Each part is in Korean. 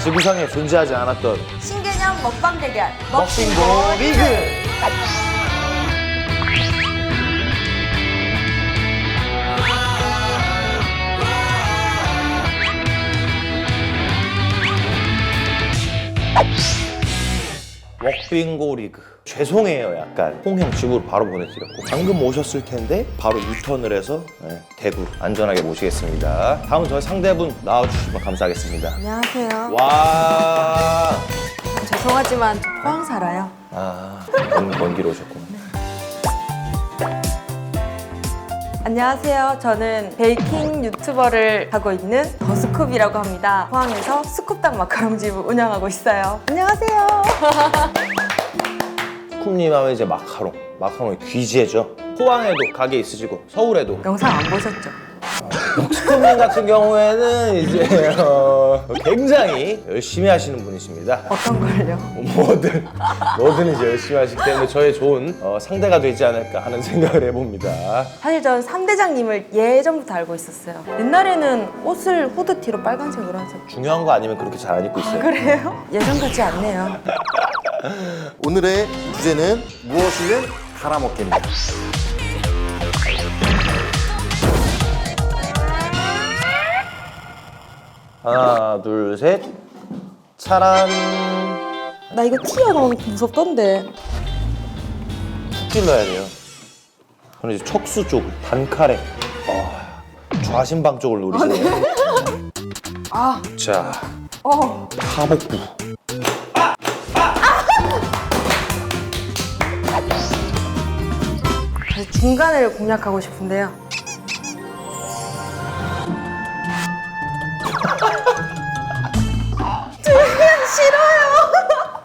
지구상에 존재하지 않았던 신개념 먹방 대결 먹빙고 리그. 먹빙고 리그. 죄송해요 약간. 홍형 집으로 바로 보내드렸고. 방금 오셨을 텐데 바로 유턴을 해서 네, 대구 안전하게 모시겠습니다. 다음 저희 상대분 나와주시면 감사하겠습니다. 안녕하세요. 와. 죄송하지만 저 포항 살아요. 아, 먼, 먼길 오셨구나. 안녕하세요 저는 베이킹 유튜버를 하고 있는 더스쿱이라고 합니다 포항에서 스쿱당 마카롱집을 운영하고 있어요 안녕하세요 쿰님 하면 이제 마카롱. 마카롱이 귀재죠. 포항에도 가게 있으시고 서울에도. 영상 안 보셨죠? 쿰님 같은 경우에는 이제 어, 굉장히 열심히 하시는 분이십니다. 어떤 걸요? 뭐든 뭐든 이제 열심히 하시기 때문에 저의 좋은 어, 상대가 되지 않을까 하는 생각을 해봅니다. 사실 전 삼대장님을 예전부터 알고 있었어요 옛날에는 옷을 후드티로 빨간색으로 하셨죠 중요한 거 아니면 그렇게 잘 안 입고 있어요. 그래요? 예전 같지 않네요 오늘의 주제는 무엇이든 갈아먹기입니다. 하나, 둘, 셋. 차란. 나 이거 티어 너무 무섭던데 푹 찔러야 돼요. 저는 이제 척수 쪽, 단칼에. 아, 좌심방 쪽을 노리시네요. 아, 자, 어. 하복부. 중간을 공략하고 싶은데요.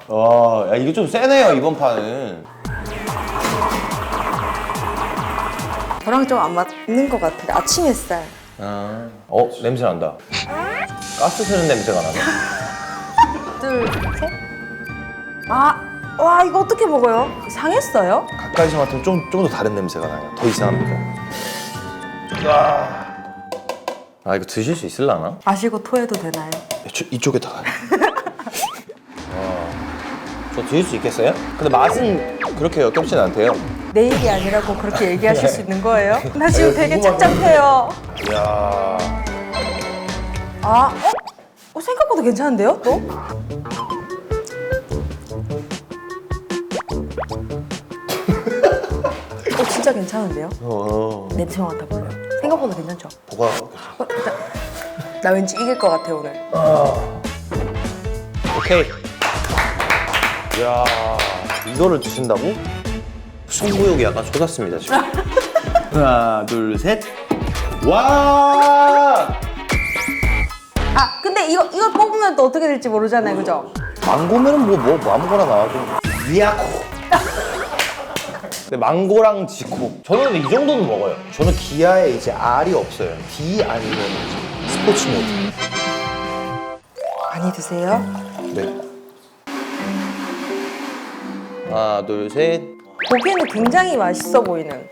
와, 야, 이게 좀 세네요, 이번 판은. 저랑 좀 안 맞는 것 같은데 아침 햇살. 아. 어, 냄새 난다. 가스 새는 냄새가 나네. 둘, 셋. 아, 와 이거 어떻게 먹어요? 상했어요? 가까이서 맡으면 좀, 좀 더 다른 냄새가 나요. 더 이상합니다. 아, 아 이거 드실 수 있을라나? 마시고 토해도 되나요? 저, 이쪽에다가. 와, 저 드실 수 있겠어요? 근데 맛은 그렇게 역겹진 않대요. 내 일이 아니라고 그렇게 얘기하실 수 있는 거예요? 나 지금 되게 착잡해요. 이야. 아, 어? 어, 생각보다 괜찮은데요? 또? 어, 진짜 괜찮은데요? 어, 냄새 맡아볼래요? 생각보다 괜찮죠? 뭐가. 어, 일단 나 왠지 이길 것 같아 오늘. 오케이. 이야, 이거를 드신다고? 승부욕이 약간 쏟았습니다, 지금. 하나, 둘, 셋. 와! 아 근데 이거 이거 뽑으면 또 어떻게 될지 모르잖아요, 그죠? 망고면은 뭐, 뭐, 뭐 아무거나 나와도. 미야코. 근데 망고랑 지코. 저는 이 정도는 먹어요. 저는 기아에 이제 R이 없어요. D 아니면 스포츠 모드. 많이 드세요. 네. 하나, 둘, 셋. 보기에는 굉장히 맛있어 보이는.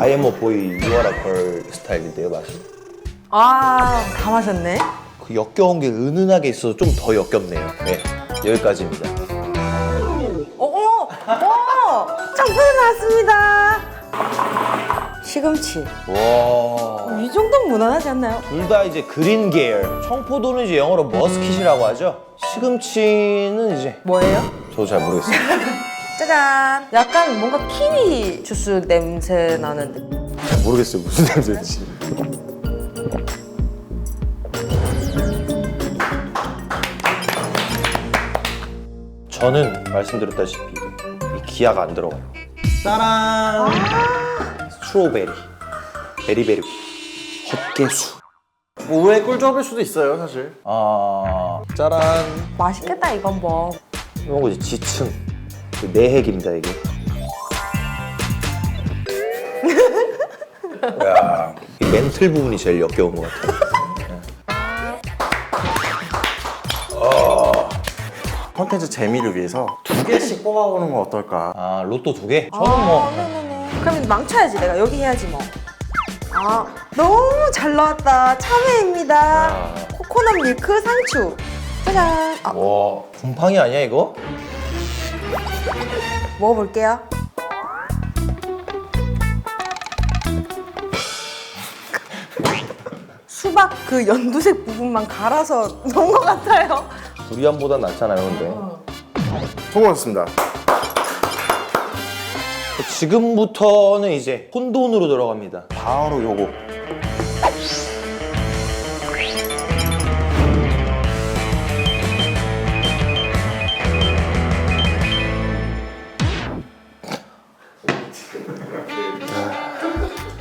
아이엠어 보이 유아라 걸 스타일인데요, 맛이. 아, 다 마셨네. 그 역겨운 게 은은하게 있어서 좀 더 역겹네요. 네, 여기까지입니다. 어, 어, 어, 청소해 나왔습니다. 시금치. 와. 이 정도면 무난하지 않나요? 둘 다 이제 그린 계열. 청포도는 이제 영어로 머스킷이라고 하죠. 시금치는 이제 뭐예요? 저도 잘 모르겠어요. 짜잔. 약간 뭔가 키위 주스 냄새 나는데. 잘 모르겠어요 무슨 냄새인지. 저는 말씀드렸다시피 이 기아가 안 들어가요. 짜란. 스트로베리, 베리베리, 헛개수. 우회 꿀조합일 수도 있어요, 사실. 아, 짜란. 맛있겠다 이건 뭐. 이런 거지 지층. 그 내핵입니다 이게. 야, 이 멘틀 부분이 제일 역겨운 것 같아요. 컨텐츠 재미를 위해서 두 개씩 뽑아보는 건 어떨까? 아 로또 두 개? 저는 뭐 아. 그럼 망쳐야지 내가 여기 해야지 뭐. 아, 아 너무 잘 나왔다. 참외입니다. 아. 코코넛 밀크 상추. 짜잔. 아, 와 곰팡이 아니야 이거? 먹어볼게요. 수박 그 연두색 부분만 갈아서 넣은 것 같아요. 두리안보다 낫잖아요 근데 성공했습니다. 지금부터는 이제 혼돈으로 들어갑니다 바로 요거.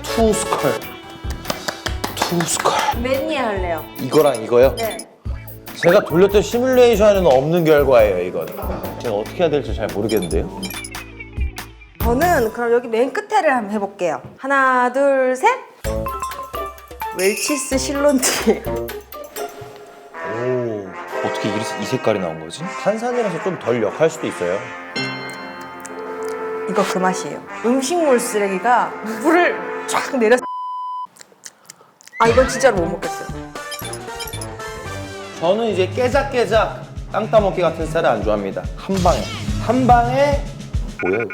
투스컬 투스컬 매니에 할래요. 이거랑 이거요? 네. 제가 돌렸던 시뮬레이션에는 없는 결과예요 이건 제가 어떻게 해야 될지 잘 모르겠는데요 저는 그럼 여기 맨 끝에를 한번 해볼게요. 하나, 둘, 셋. 웰치스 실론티. 오 어떻게 이, 이 색깔이 나온 거지? 탄산이라서 좀 덜 역할 수도 있어요 이거 그 맛이에요. 음식물 쓰레기가 물을 쫙 내려. 아 이건 진짜로 못 먹겠어요. 저는 이제 깨작깨작 땅 따먹기 같은 스타일 안 좋아합니다 한 방에 한 방에 뭐야 이거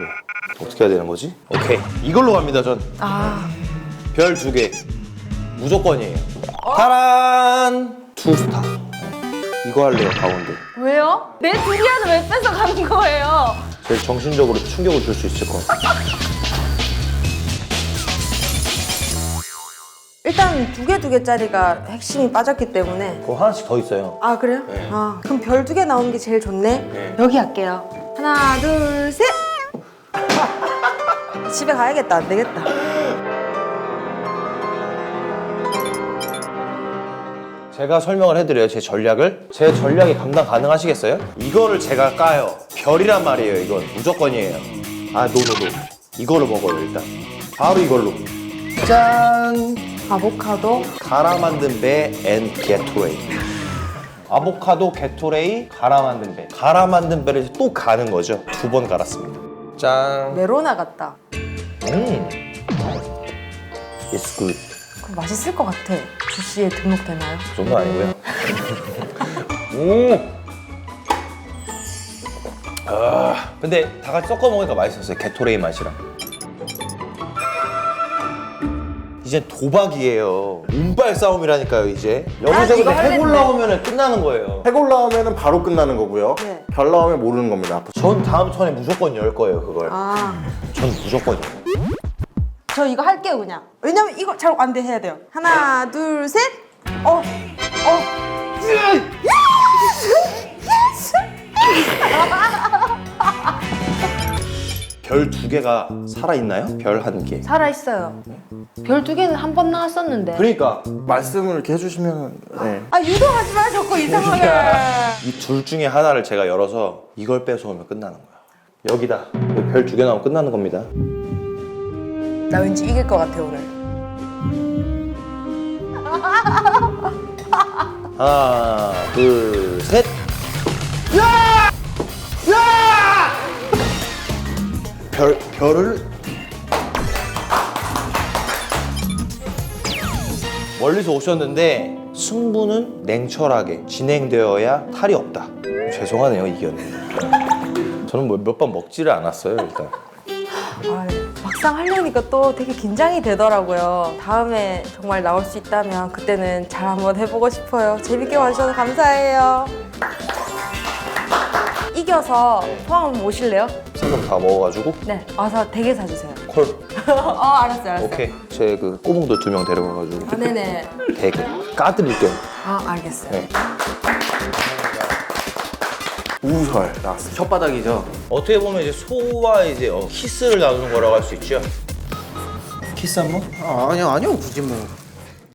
어떻게 해야 되는 거지? 오케이 이걸로 갑니다 전 아 별 두 개 무조건이에요 타란 투스타 이거 할래요 가운데 왜요? 내 두리안을 왜 뺏어가는 거예요? 제일 정신적으로 충격을 줄 수 있을 것 같아요 일단 두 개 두 개짜리가 핵심이 빠졌기 때문에 그거 하나씩 더 있어요 아 그래요? 네. 아 그럼 별 두 개 나오는 게 제일 좋네. 네. 여기 할게요. 하나 둘 셋. 집에 가야겠다. 안 되겠다. 제가 설명을 해드려요 제 전략을. 제 전략이 감당 가능하시겠어요? 이거를 제가 까요. 별이란 말이에요 이건. 무조건이에요. 아 노노노. 이거를 먹어요 일단. 바로 이걸로. 짠! 아보카도. 갈아 만든 배앤 게토레이 아보카도 게토레이 갈아 만든 배. 갈아 만든 배를 또 가는 거죠. 두 번 갈았습니다 짠 메로나 같다. 음. It's good 그럼 맛있을 것 같아. 주시에 등록되나요? 그 정도 아니고요. 오. 아, 근데 다 같이 섞어 먹으니까 맛있었어요. 게토레이 맛이랑. 이제 도박이에요. 운빨 싸움이라니까요, 이제. 여기서 이거 근데 해골 할랬네. 나오면 끝나는 거예요. 해골 나오면 바로 끝나는 거고요. 네. 별 나오면 모르는 겁니다. 전 다음 턴에 무조건 열 거예요, 그걸. 아. 전 무조건 열. 저 이거 할게요 그냥. 왜냐면 이거 잘 안 돼 해야 돼요. 하나 둘 셋. 어. 별 두 개가 살아있나요? 별 한 개. 살아 있어요. 별 두 개는 한 번 나왔었는데. 그러니까 말씀을 이렇게 해주시면 네. 아 유도하지 마 자꾸 이상하게. 이 둘 중에 하나를 제가 열어서 이걸 뺏어오면 끝나는 거야. 여기다. 별 두 개 나오면 끝나는 겁니다. 나 왠지 이길 것 같아 오늘. 하나, 둘, 셋. 야! 야! 별 별을 멀리서 오셨는데 승부는 냉철하게 진행되어야 탈이 없다. 죄송하네요 이견. 저는 뭐 몇 번 먹지를 않았어요 일단. 아, 막상 하려니까 또 되게 긴장이 되더라고요. 다음에 정말 나올 수 있다면 그때는 잘 한번 해보고 싶어요. 재밌게 와주셔서 감사해요. 이겨서 포항 오실래요? 생각 다 먹어가지고 네, 와서 대게 사주세요. 콜. 어, 알았어요, 알았어요. 오케이. 제 그 꼬붕도 두 명 데려가가지고 아, 네네. 되게 까드릴게요. 아, 알겠어요. 네. 우설 나왔습니다. 혓바닥이죠. 어떻게 보면 이제 소와 이제 어, 키스를 나누는 거라고 할 수 있죠. 키스 한 번? 아, 아니요, 아니요, 굳이 뭐.